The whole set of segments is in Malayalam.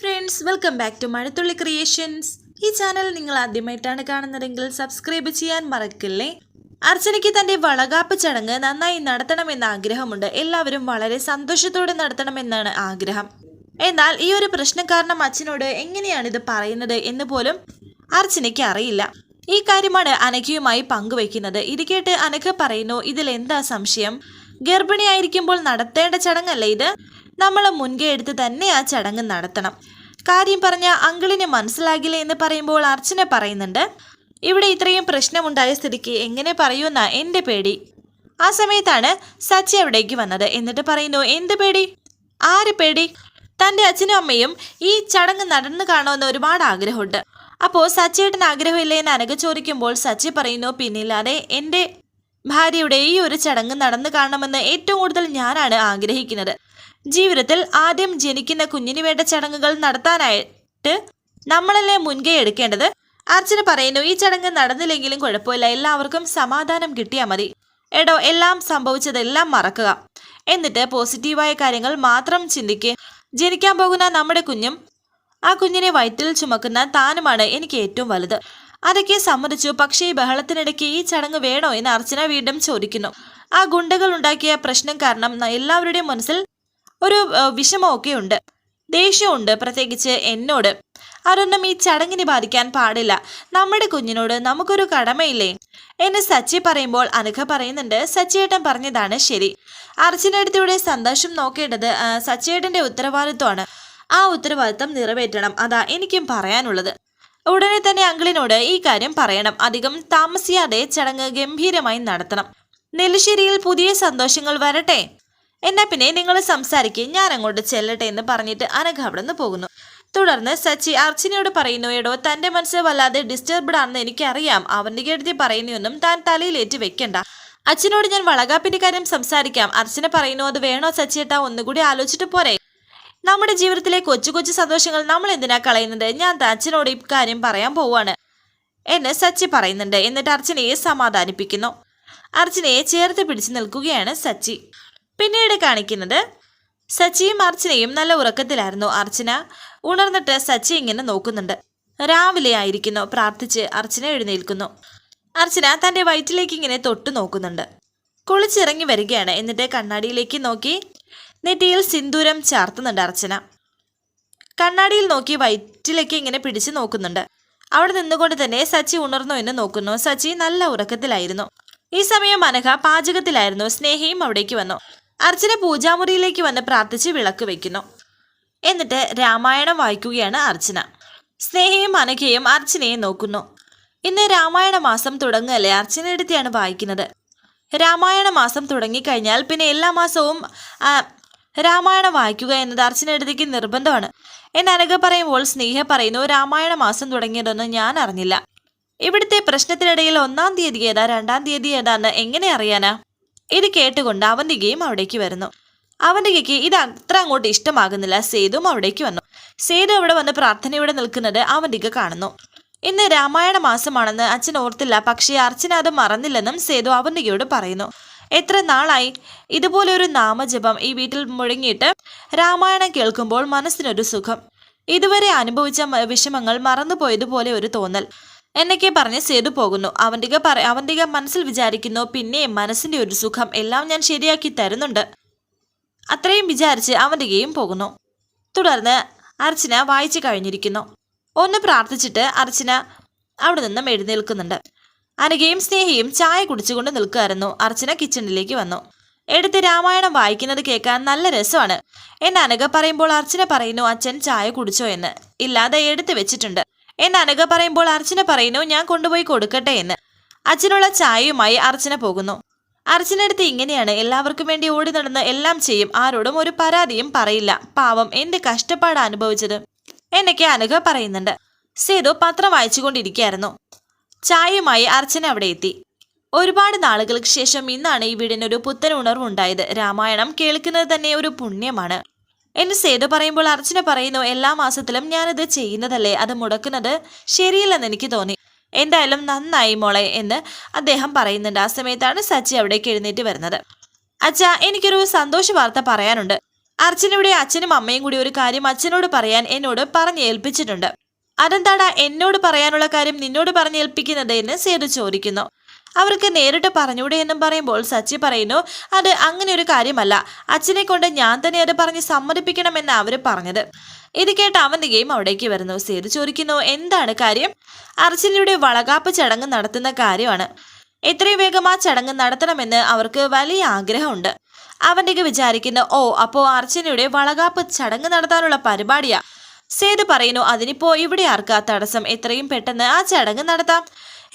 Friends welcome back to Mazhathulli creations ഈ ചാനൽ നിങ്ങൾ ആദ്യമായിട്ടാണ് കാണുന്നതെങ്കിൽ സബ്സ്ക്രൈബ് ചെയ്യാൻ മറക്കില്ലേ? അർച്ചനയ്ക്ക് തന്റെ വളകാപ്പ് ചടങ്ങ് നന്നായി നടത്തണമെന്ന ആഗ്രഹമുണ്ട്. എല്ലാവരും വളരെ സന്തോഷത്തോടെ നടത്തണമെന്നാണ് ആഗ്രഹം. എന്നാൽ ഈ ഒരു പ്രശ്നം കാരണം അച്ഛനോട് എങ്ങനെയാണ് ഇത് പറയുന്നത് എന്ന് പോലും അർച്ചനയ്ക്ക് അറിയില്ല. ഈ കാര്യമാണ് അനഘയുമായി പങ്കുവയ്ക്കുന്നത്. ഇത് കേട്ട് അനഘ പറയുന്നു ഇതിൽ എന്താ സംശയം? ഗർഭിണിയായിരിക്കുമ്പോൾ നടത്തേണ്ട ചടങ്ങല്ലേ ഇത്? നമ്മൾ മുൻകൈ എടുത്ത് തന്നെ ആ ചടങ്ങ് നടത്തണം. കാര്യം പറഞ്ഞ അങ്കിളിന് മനസ്സിലാകില്ല എന്ന് പറയുമ്പോൾ അർച്ചന പറയുന്നുണ്ട് ഇവിടെ ഇത്രയും പ്രശ്നമുണ്ടായ സ്ഥിതിക്ക് എങ്ങനെ പറയൂന്ന എന്റെ പേടി. ആ സമയത്താണ് സച്ചി അവിടേക്ക് വന്നത്. എന്നിട്ട് പറയുന്നു എന്ത് പേടി? ആര് പേടി? തന്റെ അച്ഛനും അമ്മയും ഈ ചടങ്ങ് നടന്നു കാണുമെന്ന് ഒരുപാട് ആഗ്രഹമുണ്ട്. അപ്പോൾ സച്ചിയേട്ടൻ ആഗ്രഹമില്ലേ എന്ന് അനക ചോദിക്കുമ്പോൾ സച്ചി പറയുന്നു പിന്നില്ലാതെ എന്റെ ഭാര്യയുടെ ഈ ഒരു ചടങ്ങ് നടന്നു കാണണമെന്ന് ഏറ്റവും കൂടുതൽ ഞാനാണ് ആഗ്രഹിക്കുന്നത്. ജീവിതത്തിൽ ആദ്യം ജനിക്കുന്ന കുഞ്ഞിന് വേണ്ട ചടങ്ങുകൾ നടത്താനായിട്ട് നമ്മളല്ലേ മുൻകൈ എടുക്കേണ്ടത്? അർച്ചന പറയുന്നു ഈ ചടങ്ങ് നടന്നില്ലെങ്കിലും കുഴപ്പമില്ല. എല്ലാവർക്കും സമാധാനം കിട്ടിയാൽ മതി. എടോ എല്ലാം സംഭവിച്ചതെല്ലാം മറക്കുക. എന്നിട്ട് പോസിറ്റീവായ കാര്യങ്ങൾ മാത്രം ചിന്തിക്കുക ജനിക്കാൻ പോകുന്ന നമ്മുടെ കുഞ്ഞും ആ കുഞ്ഞിനെ വയറ്റിൽ ചുമക്കുന്ന താനുമാണ് എനിക്ക് ഏറ്റവും വലുത്. അതൊക്കെ സമ്മതിച്ചു. പക്ഷേ ഈ ബഹളത്തിനിടയ്ക്ക് ഈ ചടങ്ങ് വേണോ എന്ന് അർച്ചന വീണ്ടും ചോദിക്കുന്നു. ആ ഗുണ്ടകൾ ഉണ്ടാക്കിയ പ്രശ്നം കാരണം എല്ലാവരുടെയും മനസ്സിൽ ഒരു വിഷമമൊക്കെ ഉണ്ട് ദേഷ്യമുണ്ട് പ്രത്യേകിച്ച് എന്നോട്. അതൊന്നും ഈ ചടങ്ങിനെ ബാധിക്കാൻ പാടില്ല. നമ്മുടെ കുഞ്ഞിനോട് നമുക്കൊരു കടമയില്ലേ? എന്ന് സച്ചി പറയുമ്പോൾ അനഘ പറയുന്നുണ്ട് സച്ചിയേട്ടൻ പറഞ്ഞതാണ് ശരി. അർച്ചനടുത്തിയുടെ സന്തോഷം നോക്കേണ്ടത് സച്ചിയേട്ടന്റെ ഉത്തരവാദിത്വമാണ്. ആ ഉത്തരവാദിത്തം നിറവേറ്റണം. അതാ എനിക്കും പറയാനുള്ളത്. ഉടനെ തന്നെ അങ്കിളിനോട് ഈ കാര്യം പറയണം. അധികം താമസിയാതെ ചടങ്ങ് ഗംഭീരമായി നടത്തണം. നെല്ലിശ്ശേരിയിൽ പുതിയ സന്തോഷങ്ങൾ വരട്ടെ. എന്നാ പിന്നെ നിങ്ങൾ സംസാരിക്കുക ഞാൻ അങ്ങോട്ട് ചെല്ലട്ടെ എന്ന് പറഞ്ഞിട്ട് അനഘ അവിടെ നിന്ന് പോകുന്നു. തുടർന്ന് സച്ചി അർച്ചനയോട് പറയുന്നു എടോ തന്റെ മനസ്സ് വല്ലാതെ ഡിസ്റ്റർബ്ഡ് ആണെന്ന് എനിക്കറിയാം. അവന്റെ കെടുതി പറയുന്നൊന്നും താൻ തലയിലേറ്റ് വെക്കണ്ട. അച്ഛനോട് ഞാൻ വളകാപ്പിന്റെ കാര്യം സംസാരിക്കാം. അർച്ചന പറയുന്നു അത് വേണോ സച്ചിയേട്ടാ ഒന്നുകൂടി ആലോചിച്ചിട്ട് പോരെ. നമ്മുടെ ജീവിതത്തിലെ കൊച്ചു കൊച്ചു സന്തോഷങ്ങൾ നമ്മൾ എന്തിനാ കളയുന്നത്? ഞാൻ അച്ഛനോട് ഈ കാര്യം പറയാൻ പോവാണ് എന്ന് സച്ചി പറയുന്നുണ്ട്. എന്നിട്ട് അർച്ചനയെ സമാധാനിപ്പിക്കുന്നു. അർച്ചനയെ ചേർത്ത് പിടിച്ചു നിൽക്കുകയാണ് സച്ചി. പിന്നീട് കാണിക്കുന്നത് സച്ചിയും അർച്ചനയും നല്ല ഉറക്കത്തിലായിരുന്നു. അർച്ചന ഉണർന്നിട്ട് സച്ചി ഇങ്ങനെ നോക്കുന്നുണ്ട്. രാവിലെ ആയിരിക്കുന്നു. പ്രാർത്ഥിച്ച് അർച്ചന എഴുന്നേൽക്കുന്നു. അർച്ചന തന്റെ വയറ്റിലേക്ക് ഇങ്ങനെ തൊട്ടു നോക്കുന്നുണ്ട്. കുളിച്ചിറങ്ങി വരികയാണ്. എന്നിട്ട് കണ്ണാടിയിലേക്ക് നോക്കി നെറ്റിയിൽ സിന്ദൂരം ചാർത്തുന്നുണ്ട് അർച്ചന. കണ്ണാടിയിൽ നോക്കി വയറ്റിലേക്ക് ഇങ്ങനെ പിടിച്ചു നോക്കുന്നുണ്ട്. അവിടെ നിന്നുകൊണ്ട് തന്നെ സച്ചി ഉണർന്നു എന്ന് നോക്കുന്നു. സച്ചി നല്ല ഉറക്കത്തിലായിരുന്നു. ഈ സമയം അനഘ പാചകത്തിലായിരുന്നു. സ്നേഹയും അവിടേക്ക് വന്നു. അർച്ചന പൂജാമുറിയിലേക്ക് വന്ന് പ്രാർത്ഥിച്ച് വിളക്ക് വെക്കുന്നു എന്നിട്ട് രാമായണം വായിക്കുകയാണ് അർച്ചന സ്നേഹയും അനഘയും അർച്ചനയെ നോക്കുന്നു. ഇന്ന് രാമായണ മാസം തുടങ്ങുകയല്ലേ? അർച്ചന എടുത്തിയാണ് വായിക്കുന്നത്. രാമായണ മാസം തുടങ്ങിക്കഴിഞ്ഞാൽ പിന്നെ എല്ലാ മാസവും രാമായണം വായിക്കുക എന്നത് അർച്ചന എടുത്തേക്ക് നിർബന്ധമാണ്. എന്ന് അനഘ പറയുമ്പോൾ സ്നേഹ പറയുന്നു രാമായണ മാസം തുടങ്ങിയതൊന്നും ഞാൻ അറിഞ്ഞില്ല. ഇവിടുത്തെ പ്രശ്നത്തിനിടയിൽ ഒന്നാം തീയതി ഏതാ രണ്ടാം തീയതി ഏതാന്ന് എങ്ങനെ അറിയാനാ? ഇത് കേട്ടുകൊണ്ട് അവന്തികയും അവിടേക്ക് വരുന്നു. അവന്തികയ്ക്ക് ഇത് അത്ര അങ്ങോട്ട് ഇഷ്ടമാകുന്നില്ല. സേതുവും അവിടേക്ക് വന്നു. സേതു അവിടെ വന്ന് പ്രാർത്ഥനയോടെ നിൽക്കുന്നത് അവന്തിക കാണുന്നു. ഇന്ന് രാമായണ മാസമാണെന്ന് അച്ഛൻ ഓർത്തില്ല. പക്ഷേ അർച്ചന അത് മറന്നില്ലെന്നും സേതു അവന്തികയോട് പറയുന്നു. എത്ര നാളായി ഇതുപോലെ ഒരു നാമജപം ഈ വീട്ടിൽ മുഴങ്ങിയിട്ട് രാമായണം കേൾക്കുമ്പോൾ മനസ്സിനൊരു സുഖം. ഇതുവരെ അനുഭവിച്ച വിഷമങ്ങൾ മറന്നുപോയതുപോലെ ഒരു തോന്നൽ. എന്നൊക്കെ പറഞ്ഞ് സേതു പോകുന്നു. അവന്തിക പറ അവന്തിക മനസ്സിൽ വിചാരിക്കുന്നു പിന്നെ മനസ്സിന്റെ ഒരു സുഖം എല്ലാം ഞാൻ ശരിയാക്കി തരുന്നുണ്ട്. അത്രയും വിചാരിച്ച് അവന്തികയും പോകുന്നു. തുടർന്ന് അർച്ചന വായിച്ചു കഴിഞ്ഞിരിക്കുന്നു. ഒന്ന് പ്രാർത്ഥിച്ചിട്ട് അർച്ചന അവിടെ നിന്നും എഴുന്നേൽക്കുന്നുണ്ട്. അനഘയും സ്നേഹിയും ചായ കുടിച്ചുകൊണ്ട് നിൽക്കുമായിരുന്നു അർച്ചന കിച്ചണിലേക്ക് വന്നു. എടുത്ത് രാമായണം വായിക്കുന്നത് കേൾക്കാൻ നല്ല രസമാണ് എന്ന് അനഘ പറയുമ്പോൾ അർച്ചന പറയുന്നു അച്ഛൻ ചായ കുടിച്ചോ എന്ന്. ഇല്ലാതെ എടുത്ത് വെച്ചിട്ടുണ്ട്. എന്ന് അനഘ പറയുമ്പോൾ അർച്ചന പറയുന്നു ഞാൻ കൊണ്ടുപോയി കൊടുക്കട്ടെ എന്ന്. അച്ഛനുള്ള ചായയുമായി അർച്ചന പോകുന്നു. അർച്ചന അടുത്ത് ഇങ്ങനെയാണ് എല്ലാവർക്കും വേണ്ടി ഓടി നടന്ന് എല്ലാം ചെയ്യും ആരോടും ഒരു പരാതിയും പറയില്ല. പാവം എന്ത് കഷ്ടപ്പാട് അനുഭവിച്ചത് എന്നൊക്കെ അനഘ പറയുന്നുണ്ട്. സേതു പത്രം വായിച്ചുകൊണ്ടിരിക്കുകയായിരുന്നു. ചായയുമായി അർച്ചന അവിടെ എത്തി. ഒരുപാട് നാളുകൾക്ക് ശേഷം ഇന്നാണ് ഈ വീടിനൊരു പുത്തൻ ഉണർവുണ്ടായത്. രാമായണം കേൾക്കുന്നത് തന്നെ ഒരു പുണ്യമാണ്. എന്ന് സേതു പറയുമ്പോൾ അർച്ചന പറയുന്നു എല്ലാ മാസത്തിലും ഞാനിത് ചെയ്യുന്നതല്ലേ അത് മുടക്കുന്നത് ശരിയല്ലെന്ന് എനിക്ക് തോന്നി. എന്തായാലും നന്നായി മോളെ എന്ന് അദ്ദേഹം പറയുന്നുണ്ട്. ആ സമയത്താണ് സച്ചി അവിടേക്ക് എഴുന്നേറ്റ് വരുന്നത്. അച്ഛാ എനിക്കൊരു സന്തോഷ വാർത്ത പറയാനുണ്ട്. അർച്ചനയുടെ അച്ഛനും അമ്മയും കൂടി ഒരു കാര്യം അച്ഛനോട് പറയാൻ എന്നോട് പറഞ്ഞേൽപ്പിച്ചിട്ടുണ്ട് അതെന്താടാ എന്നോട് പറയാനുള്ള കാര്യം നിന്നോട് പറഞ്ഞേൽപ്പിക്കുന്നത് എന്ന് സേതു ചോദിക്കുന്നു. അവർക്ക് നേരിട്ട് പറഞ്ഞൂടെ എന്നും പറയുമ്പോൾ സച്ചി പറയുന്നു അത് അങ്ങനെ ഒരു കാര്യമല്ല. അച്ഛനെ കൊണ്ട് ഞാൻ തന്നെ അത് പറഞ്ഞ് സമ്മതിപ്പിക്കണമെന്ന് അവർ പറഞ്ഞത്. ഇത് കേട്ട് അവന്തികയും അവിടേക്ക് വരുന്നു. സേതു ചോദിക്കുന്നു എന്താണ് കാര്യം? അർച്ചനയുടെ വളകാപ്പ് ചടങ്ങ് നടത്തുന്ന കാര്യമാണ്. എത്രയും വേഗം ആ ചടങ്ങ് നടത്തണമെന്ന് അവർക്ക് വലിയ ആഗ്രഹമുണ്ട്. അവന്തിക വിചാരിക്കുന്നു ഓ അപ്പോ അർച്ചനയുടെ വളകാപ്പ് ചടങ്ങ് നടത്താനുള്ള പരിപാടിയാ. സേതു പറയുന്നു അതിനിപ്പോ ഇവിടെ ആർക്കാ തടസ്സം? എത്രയും പെട്ടെന്ന് ആ ചടങ്ങ് നടത്താം.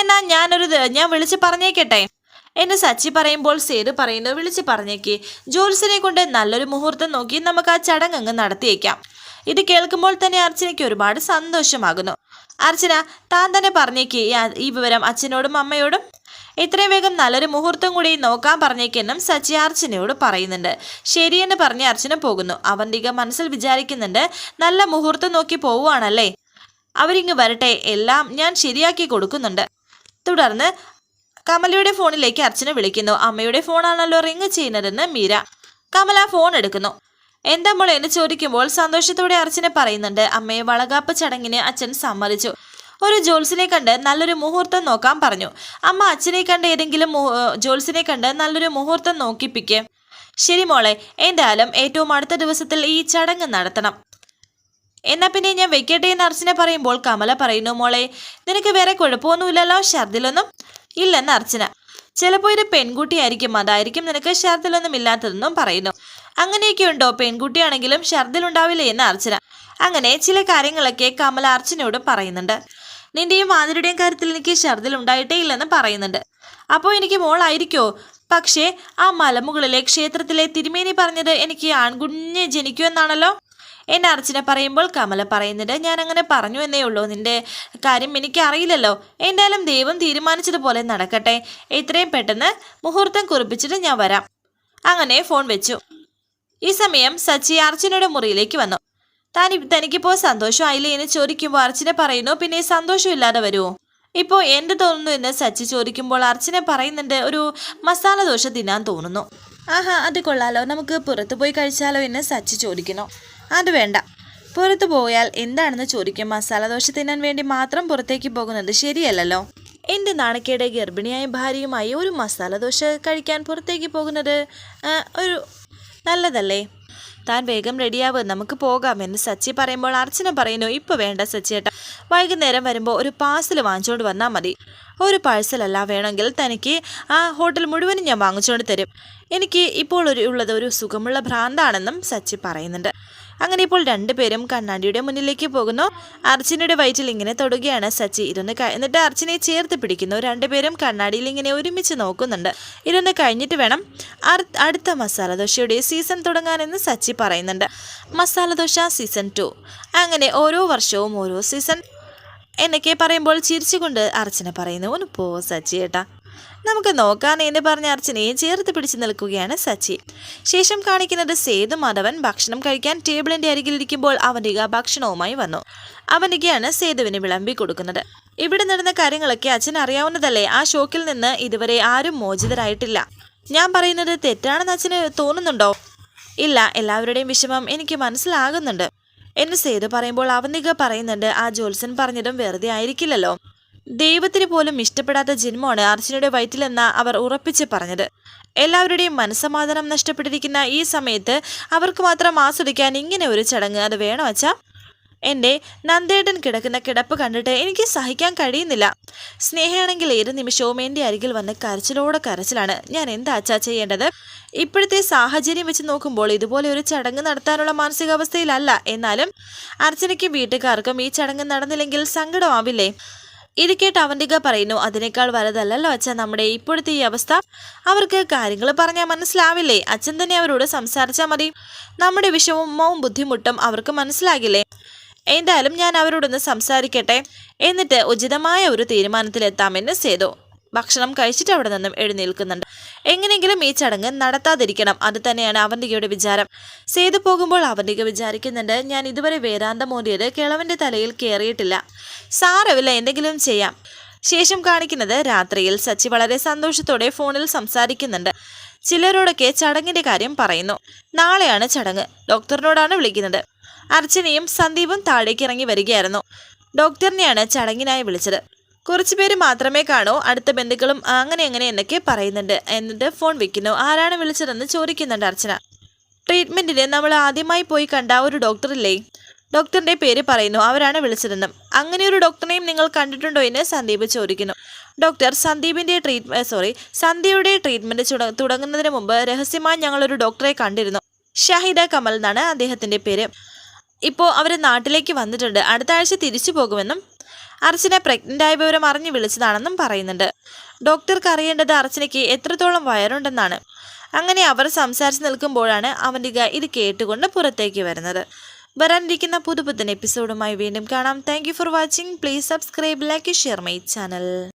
എന്നാ ഞാനൊരു ഞാൻ വിളിച്ച് പറഞ്ഞേക്കട്ടെ. എന്ന് സച്ചി പറയുമ്പോൾ സേതു പറയുന്നത് വിളിച്ച് പറഞ്ഞേക്ക്. ജോൽസിനെ കൊണ്ട് നല്ലൊരു മുഹൂർത്തം നോക്കി നമുക്ക് ആ ചടങ്ങ് അങ്ങ് നടത്തിയേക്കാം. ഇത് കേൾക്കുമ്പോൾ തന്നെ അർച്ചനയ്ക്ക് ഒരുപാട് സന്തോഷമാകുന്നു. അർച്ചന താൻ തന്നെ പറഞ്ഞേക്ക് ഈ വിവരം അച്ഛനോടും അമ്മയോടും. എത്രയും വേഗം നല്ലൊരു മുഹൂർത്തം കൂടി നോക്കാൻ പറഞ്ഞേക്കെന്നും സച്ചി അർച്ചനയോട് പറയുന്നുണ്ട്. ശരിയെന്ന് പറഞ്ഞ് അർച്ചന പോകുന്നു. അവന്തിക മനസ്സിൽ വിചാരിക്കുന്നുണ്ട് നല്ല മുഹൂർത്തം നോക്കി പോവുകയാണല്ലേ? അവരിങ്ങ് വരട്ടെ. എല്ലാം ഞാൻ ശരിയാക്കി കൊടുക്കുന്നുണ്ട്. തുടർന്ന് കമലയുടെ ഫോണിലേക്ക് അർച്ചന വിളിക്കുന്നു. അമ്മയുടെ ഫോണാണല്ലോ റിങ് ചെയ്യുന്നതെന്ന് മീര. കമല ഫോൺ എടുക്കുന്നു. എന്താ മോളെ എന്ന് ചോദിക്കുമ്പോൾ സന്തോഷത്തോടെ അർച്ചന പറയുന്നുണ്ട് അമ്മയെ വളകാപ്പ് ചടങ്ങിന് അച്ഛൻ സമ്മതിച്ചു. ഒരു ജോൽസിനെ കണ്ട് നല്ലൊരു മുഹൂർത്തം നോക്കാൻ പറഞ്ഞു. അമ്മ അച്ഛനെ കണ്ട് ഏതെങ്കിലും ജോൽസിനെ കണ്ട് നല്ലൊരു മുഹൂർത്തം നോക്കിപ്പിക്ക്. ശരി മോളെ എന്തായാലും ഏറ്റവും അടുത്ത ദിവസത്തിൽ ഈ ചടങ്ങ് നടത്തണം. എന്നാ പിന്നെ ഞാൻ വെക്കട്ടെ എന്ന് അർച്ചന പറയുമ്പോൾ കമല പറയുന്നു മോളെ നിനക്ക് വേറെ കുഴപ്പമൊന്നുമില്ലല്ലോ ഷർദിലൊന്നും ഇല്ലെന്ന് അർച്ചന. ചിലപ്പോൾ ഇത് പെൺകുട്ടിയായിരിക്കും അതായിരിക്കും നിനക്ക് ഷർദിലൊന്നും ഇല്ലാത്തതെന്നും പറയുന്നു. അങ്ങനെയൊക്കെ ഉണ്ടോ? പെൺകുട്ടിയാണെങ്കിലും ഛർദിലുണ്ടാവില്ലേ എന്ന് അർച്ചന. അങ്ങനെ ചില കാര്യങ്ങളൊക്കെ കമല അർച്ചനയോട് പറയുന്നുണ്ട്. നിന്റെയും മാതിരിയുടെയും കാര്യത്തിൽ എനിക്ക് ഷർദിൽ ഉണ്ടായിട്ടേ ഇല്ലെന്ന് പറയുന്നുണ്ട്. അപ്പോൾ എനിക്ക് മോളായിരിക്കോ? പക്ഷേ ആ മലമുകളിലെ ക്ഷേത്രത്തിലെ തിരുമേനി പറഞ്ഞത് എനിക്ക് ആൺകുഞ്ഞ് ജനിക്കുമെന്നാണല്ലോ. എന്നെ അർച്ചന പറയുമ്പോൾ കമല പറയുന്നുണ്ട് ഞാൻ അങ്ങനെ പറഞ്ഞു എന്നേ ഉള്ളൂ. നിന്റെ കാര്യം എനിക്ക് അറിയില്ലല്ലോ എന്തായാലും ദൈവം തീരുമാനിച്ചതുപോലെ നടക്കട്ടെ. എത്രയും പെട്ടെന്ന് മുഹൂർത്തം കുറിപ്പിച്ചിട്ട് ഞാൻ വരാം. അങ്ങനെ ഫോൺ വെച്ചു. ഈ സമയം സച്ചി അർച്ചനയുടെ മുറിയിലേക്ക് വന്നു. താൻ തനിക്കിപ്പോൾ സന്തോഷമായില്ലേ? എന്ന് ചോദിക്കുമ്പോൾ അർച്ചന പറയുന്നു പിന്നെ സന്തോഷമില്ലാതെ വരുമോ ഇപ്പോൾ എന്ത് തോന്നുന്നു എന്ന് സച്ചി ചോദിക്കുമ്പോൾ അർച്ചന പറയുന്നുണ്ട് ഒരു മസാല ദോശ തിന്നാൻ തോന്നുന്നു. ആഹാ അത് കൊള്ളാലോ. നമുക്ക് പുറത്തു പോയി കഴിച്ചാലോ എന്ന് സച്ചി ചോദിക്കുന്നു. അത് വേണ്ട. പുറത്തു പോയാൽ എന്താണെന്ന് ചോദിക്കും. മസാല ദോശ തിന്നാൻ വേണ്ടി മാത്രം പുറത്തേക്ക് പോകുന്നത് ശരിയല്ലല്ലോ. എന്റെ നാണക്കേടെ? ഗർഭിണിയായ ഭാര്യയുമായി ഒരു മസാല ദോശ കഴിക്കാൻ പുറത്തേക്ക് പോകുന്നത് ഒരു നല്ലതല്ലേ? താൻ വേഗം റെഡിയാവ്. നമുക്ക് പോകാം എന്ന് സച്ചി പറയുമ്പോൾ അർച്ചന പറയുന്നു ഇപ്പോൾ വേണ്ട സച്ചിയേട്ട വൈകുന്നേരം വരുമ്പോൾ ഒരു പാഴ്സൽ വാങ്ങിച്ചുകൊണ്ട് വന്നാൽ മതി. ഒരു പാഴ്സലല്ല വേണമെങ്കിൽ തനിക്ക് ആ ഹോട്ടൽ മുഴുവനും ഞാൻ വാങ്ങിച്ചുകൊണ്ട് തരും. എനിക്ക് ഇപ്പോൾ ഒരു ഉള്ളത് ഒരു സുഖമുള്ള ഭ്രാന്താണെന്നും സച്ചി പറയുന്നുണ്ട്. അങ്ങനെ ഇപ്പോൾ രണ്ടുപേരും കണ്ണാടിയുടെ മുന്നിലേക്ക് പോകുന്നു. അർച്ചനയുടെ വയറ്റിൽ ഇങ്ങനെ തൊടുകയാണ് സച്ചി. ഇരുന്ന് എന്നിട്ട് അർച്ചനയെ ചേർത്ത് പിടിക്കുന്നു. രണ്ടുപേരും കണ്ണാടിയിൽ ഇങ്ങനെ ഒരുമിച്ച് നോക്കുന്നുണ്ട്. ഇരുന്ന് കഴിഞ്ഞിട്ട് വേണം അടുത്ത മസാല ദോശയുടെ സീസൺ തുടങ്ങാനെന്ന് സച്ചി പറയുന്നുണ്ട്. Masala dosa season two. അങ്ങനെ ഓരോ വർഷവും ഓരോ സീസൺ എന്നൊക്കെ പറയുമ്പോൾ ചിരിച്ചുകൊണ്ട് അർച്ചന പറയുന്നു ഒന്ന് പോ സച്ചി ഏട്ടാ. നമുക്ക് നോക്കാൻ എന്ന് പറഞ്ഞ അർച്ചനയെ ചേർത്ത് പിടിച്ചു നിൽക്കുകയാണ് സച്ചി. ശേഷം കാണിക്കുന്നത് സേതു മാധവൻ ഭക്ഷണം കഴിക്കാൻ ടേബിളിന്റെ അരികിലിരിക്കുമ്പോൾ അവനിക ഭക്ഷണവുമായി വന്നു. അവനികയാണ് സേതുവിന് വിളമ്പി കൊടുക്കുന്നത്. ഇവിടെ നടന്ന കാര്യങ്ങളൊക്കെ അച്ഛൻ അറിയാവുന്നതല്ലേ ആ ഷോക്കിൽ നിന്ന് ഇതുവരെ ആരും മോചിതരായിട്ടില്ല. ഞാൻ പറയുന്നത് തെറ്റാണെന്ന് അച്ഛന് തോന്നുന്നുണ്ടോ? ഇല്ല എല്ലാവരുടെയും വിഷമം എനിക്ക് മനസ്സിലാകുന്നുണ്ട്. എന്ന് സേതു പറയുമ്പോൾ അവനിക പറയുന്നുണ്ട് ആ ജോത്സൻ പറഞ്ഞതും വെറുതെ ആയിരിക്കില്ലല്ലോ. ദൈവത്തിന് പോലും ഇഷ്ടപ്പെടാത്ത ജന്മമാണ് അർച്ചനയുടെ വയറ്റിലെന്ന അവർ ഉറപ്പിച്ച് പറഞ്ഞത്. എല്ലാവരുടെയും മനസ്സമാധാനം നഷ്ടപ്പെട്ടിരിക്കുന്ന ഈ സമയത്ത് അവർക്ക് മാത്രം ആസ്വദിക്കാൻ ഇങ്ങനെ ഒരു ചടങ്ങ് അത് വേണോ അച്ഛാ? എന്റെ നന്ദേടൻ കിടക്കുന്ന കിടപ്പ് കണ്ടിട്ട് എനിക്ക് സഹിക്കാൻ കഴിയുന്നില്ല. സ്നേഹയാണെങ്കിൽ ഏത് നിമിഷവും എന്റെ അരികിൽ വന്ന് കരച്ചിലോടെ കരച്ചിലാണ്. ഞാൻ എന്താ അച്ഛാ ചെയ്യേണ്ടത്? ഇപ്പോഴത്തെ സാഹചര്യം വെച്ച് നോക്കുമ്പോൾ ഇതുപോലെ ഒരു ചടങ്ങ് നടത്താനുള്ള മാനസികാവസ്ഥയിലല്ല. എന്നാലും അർച്ചനയ്ക്കും വീട്ടുകാർക്കും ഈ ചടങ്ങ് നടന്നില്ലെങ്കിൽ സങ്കടമാവില്ലേ? ഇത് കേട്ട് അവന്തിക പറയുന്നു അതിനേക്കാൾ വലുതല്ലല്ലോ അച്ഛൻ നമ്മുടെ ഇപ്പോഴത്തെ ഈ അവസ്ഥ. അവർക്ക് കാര്യങ്ങൾ പറഞ്ഞാൽ മനസ്സിലാവില്ലേ? അച്ഛൻ തന്നെ അവരോട് സംസാരിച്ചാൽ മതി. നമ്മുടെ വിഷമവും ബുദ്ധിമുട്ടും അവർക്ക് മനസ്സിലാകില്ലേ? എന്തായാലും ഞാൻ അവരോടൊന്ന് സംസാരിക്കട്ടെ എന്നിട്ട് ഉചിതമായ ഒരു തീരുമാനത്തിലെത്താമെന്ന് സേതു. ഭക്ഷണം കഴിച്ചിട്ട് അവിടെ നിന്നും എഴുന്നേൽക്കുന്നുണ്ട്. എങ്ങനെയെങ്കിലും ഈ ചടങ്ങ് നടത്താതിരിക്കണം. അത് തന്നെയാണ് അവന്തികയുടെ വിചാരം. സേതു പോകുമ്പോൾ അവന്തിക വിചാരിക്കുന്നുണ്ട് ഞാൻ ഇതുവരെ വേദാന്തം മോദിയത് കിളവന്റെ തലയിൽ കയറിയിട്ടില്ല സാരമില്ല എന്തെങ്കിലും ചെയ്യാം. ശേഷം കാണിക്കുന്നത് രാത്രിയിൽ സച്ചി വളരെ സന്തോഷത്തോടെ ഫോണിൽ സംസാരിക്കുന്നുണ്ട്. ചിലരോടൊക്കെ ചടങ്ങിന്റെ കാര്യം പറയുന്നു. നാളെയാണ് ചടങ്ങ്. ഡോക്ടറിനോടാണ് വിളിക്കുന്നത്. അർച്ചനയും സന്ദീപും താഴേക്ക് ഇറങ്ങി വരികയായിരുന്നു. ഡോക്ടറിനെയാണ് ചടങ്ങിനായി വിളിച്ചത്. കുറച്ചുപേര് മാത്രമേ കാണൂ അടുത്ത ബന്ധുക്കളും അങ്ങനെ അങ്ങനെ എന്നൊക്കെ പറയുന്നുണ്ട്. എന്നിട്ട് ഫോൺ വെക്കുന്നു. ആരാണ് വിളിച്ചതെന്ന് ചോദിക്കുന്നുണ്ട് അർച്ചന. ട്രീറ്റ്മെന്റിന് നമ്മൾ ആദ്യമായി പോയി കണ്ട ഒരു ഡോക്ടറില്ലേ ഡോക്ടറിന്റെ പേര് പറയുന്നു. അവരാണ് വിളിച്ചതെന്നും. അങ്ങനെ ഒരു ഡോക്ടറിനെയും നിങ്ങൾ കണ്ടിട്ടുണ്ടോ എന്ന് സന്ദീപ് ചോദിക്കുന്നു. ഡോക്ടർ സന്ദീപിന്റെ ട്രീറ്റ്മെന്റ് സോറി സന്ധ്യയുടെ ട്രീറ്റ്മെന്റ് തുടങ്ങുന്നതിന് മുമ്പ് രഹസ്യമായി ഞങ്ങളൊരു ഡോക്ടറെ കണ്ടിരുന്നു. ഷാഹിദ കമൽ എന്നാണ് അദ്ദേഹത്തിന്റെ പേര്. ഇപ്പോൾ അവർ നാട്ടിലേക്ക് വന്നിട്ടുണ്ട്. അടുത്ത ആഴ്ച തിരിച്ചു പോകുമെന്നും അർച്ചന പ്രഗ്നന്റ് ആയ വിവരം അറിഞ്ഞു വിളിച്ചതാണെന്നും പറയുന്നുണ്ട്. ഡോക്ടർക്ക് അറിയേണ്ടത് അർച്ചനയ്ക്ക് എത്രത്തോളം വയറുണ്ടെന്നാണ്. അങ്ങനെ അവർ സംസാരിച്ച് നിൽക്കുമ്പോഴാണ് അവന്റെ ഇത് കേട്ടുകൊണ്ട് പുറത്തേക്ക് വരുന്നത്. വരാനിരിക്കുന്ന പുതുപുത്തൻ എപ്പിസോഡുമായി വീണ്ടും കാണാം. Thank for watching please subscribe like share my channel